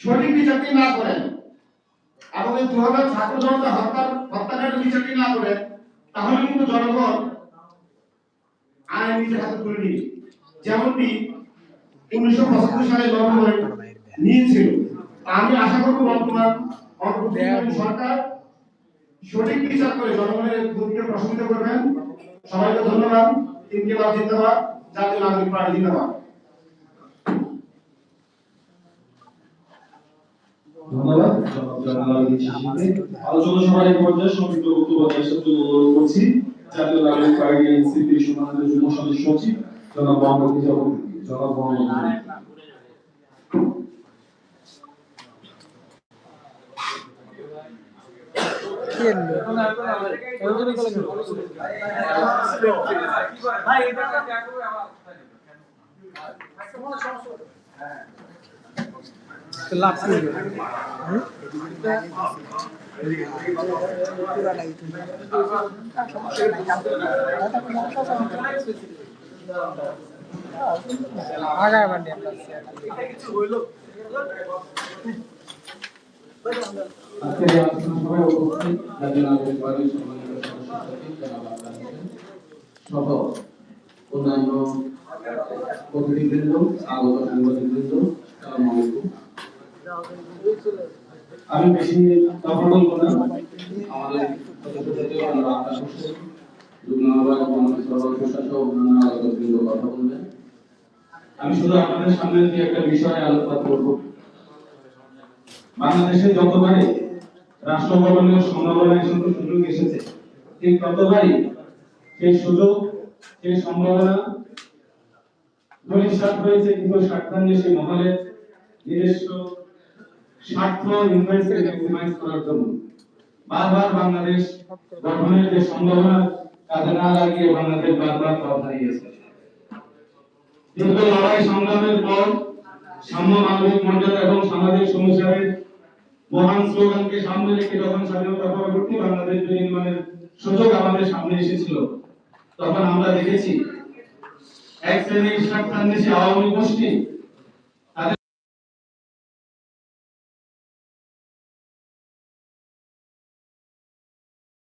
সঠিক বিচারটি না করেন। এবং দু হাজার ছাত্র জনতা হত্যার হত্যাকাণ্ডের বিচারটি না করেন, তাহলে কিন্তু জনগণ আইন নিজের হাতে তুলে নিবে। যেমনটি উনিশশো পঁচাত্তর সালে জনগণ নিয়েছিল আমি আশা করব বর্তমান সরকার সঠিক বিচার করে জনগণের ভূমিকা করবেন। সবাইকে ধন্যবাদ। ইনকিলাব জিন্দাবাদ। জাতীয় নাগরিক পার্টি জিন্দাবাদ। ধন্যবাদ। আলোচনা সভার এই পর্যায়ে সংক্ষিপ্ত বক্তব্য দেওয়ার জন্য অনুরোধ করছি জাতীয় নাগরিক পার্টি এনসিপি সমাজের যুগ্ম সদস্য সচিব জনাব মোহাম্মদ জনাব মোহাম্মদ ইজাবুল। লাভ করবে আগায় বান্ডি সহ অন্যান্য আগত সাংবাদিকবৃন্দ সালাম আলাইকুম আমি বেশি কথা বলব না। আমাদের আমি শুধু আপনাদের সামনে দিয়ে একটা বিষয়ে আলোচনা করব। বাংলাদেশে যতবারই রাষ্ট্র শুধু সুযোগ এসেছে, ঠিক ততবারই সেই সুযোগ, সেই সম্ভাবনা হয়েছে, কিন্তু নিজস্ব স্বার্থ ম্যাক্সিমাইজ করার জন্য। বারবার বাংলাদেশ গঠনের যে সম্ভাবনা কাজে না লাগিয়ে বাংলাদেশ বারবার পথ হারিয়েছে। দীর্ঘ লড়াই সংগ্রামের পর সাম্য মানবিক মর্যাদা এবং সামাজিক সংস্কারের মহান স্লোগানকে সামনে রেখে যখন স্বাধীনতা পরবর্তী বাংলাদেশ বিনির্মাণের সুযোগ আমাদের সামনে এসেছিল, তখন আমরা দেখেছি, এক শ্রেণির স্বার্থান্বেষী আওয়ামী গোষ্ঠী